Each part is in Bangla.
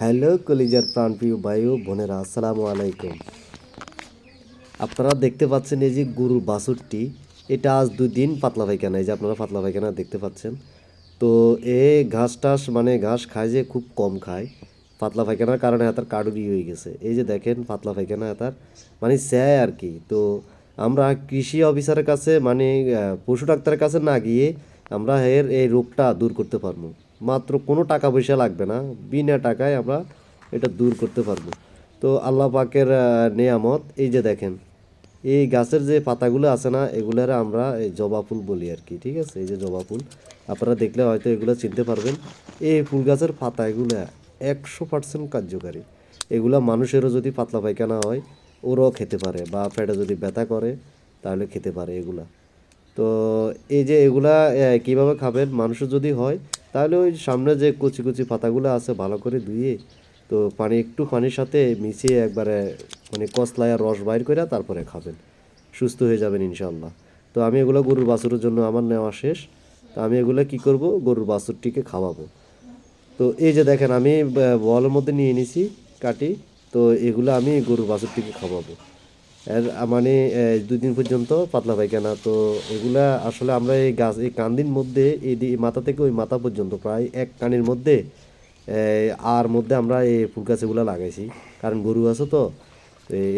হ্যালো কলিজার প্রাণপ্রিয় বায়ু বোনেরা, আসসালামু আলাইকুম। আপনারা দেখতে পাচ্ছেন এই যে গরুর বাছুরটি, এটা আজ দুই দিন পাতলা পায়খানা, এই যে আপনারা পাতলা পায়খানা দেখতে পাচ্ছেন। তো এ ঘাস টাস মানে ঘাস খায় যে খুব কম খায়, পাতলা পায়খানার কারণে তার কাডুরি হয়ে গেছে। এই যে দেখেন পাতলা পায়খানা তার মানে স্যায় আর কি। তো আমরা কৃষি অফিসারের কাছে মানে পশু ডাক্তারের কাছে না গিয়ে আমরা এর এই রোগটা দূর করতে পারব। মাত্র কোনো টাকা পয়সা লাগবে না। বিনা টাকায় আমরা এটা দূর করতে পারব। তো আল্লাহ পাকের নেয়ামত, এই যে দেখেন, এই গাছের যে পাতাগুলো আছে না, এগুলার আমরা এই জবা ফুল বলি আর কি, ঠিক আছে? এই যে জবা ফুল, আপনারা দেখলে হয়তো এগুলো চিনতে পারবেন। এই ফুল গাছের পাতা এগুলো একশো পার্সেন্ট কার্যকারী। এগুলা মানুষেরও যদি পাতলা পায়খানা হয়, ওরাও খেতে পারে বা পেটে যদি ব্যথা করে, তাহলে খেতে পারে এগুলা। তো এই যে এগুলা কীভাবে খাবেন? মানুষের যদি হয় তাহলে ওই সামনে যে কচি কচি পাতাগুলো আছে ভালো করে ধুয়ে, তো পানি একটু পানির সাথে মিশিয়ে একবারে মানে কসলায় রস বাইর করে তারপরে খাবেন। সুস্থ হয়ে যাবেন ইনশাল্লাহ তো আমি এগুলো গরুর বাছুরের জন্য আমার নেওয়া শেষ। তো আমি এগুলো কি করব? গরুর বাছুরটিকে খাওয়াবো। তো এই যে দেখেন, আমি বলের মধ্যে নিয়ে নিছি কাটি। তো এগুলো আমি গরুর বাছুরটিকে খাওয়াবো। মানে এ, দুই দিন পর্যন্ত পাতলা পায়খানা। তো এগুলা আসলে আমরা এই গাছ এই কান্দির মধ্যে এই মাথা থেকে ওই মাথা পর্যন্ত প্রায় এক কানের মধ্যে আর মধ্যে আমরা এই ফুল গাছ এগুলো লাগাইছি। কারণ গরু আছে তো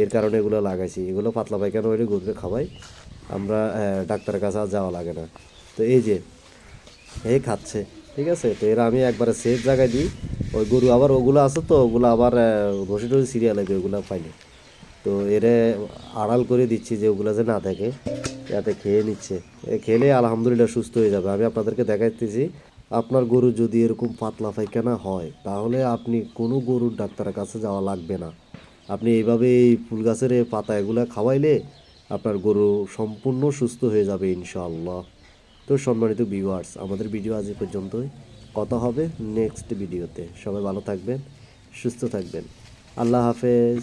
এর কারণে এগুলো লাগাইছি। এগুলো পাতলা পায়খানা হইলে গরুকে খাওয়াই আমরা ডাক্তারের কাছে আর যাওয়া লাগে না। তো এই যে এই খাচ্ছে ঠিক আছে? তো এরা আমি একবারে সেফ জায়গায় দিই। ওই গরু আবার ওগুলো আছে তো ওগুলো আবার বসে টসে সিরিয়াল ওগুলো পাইনি তো এরে আড়াল করে দিচ্ছি যে ওগুলো যে না থাকে যাতে খেয়ে নিচ্ছে। এ খেলে আলহামদুলিল্লাহ সুস্থ হয়ে যাবে। আমি আপনাদেরকে দেখাইতেছি, আপনার গরু যদি এরকম পাতলা পায়খানা হয়, তাহলে আপনি কোনো গরুর ডাক্তারের কাছে যাওয়া লাগবে না। আপনি এইভাবে এই ফুল গাছের পাতা এগুলো খাওয়াইলে আপনার গরু সম্পূর্ণ সুস্থ হয়ে যাবে ইনশাআল্লাহ। তো সম্মানিত ভিউয়ার্স আমাদের ভিডিও আজ পর্যন্তই। কথা হবে নেক্সট ভিডিওতে সবাই ভালো থাকবেন, সুস্থ থাকবেন। আল্লাহ হাফেজ।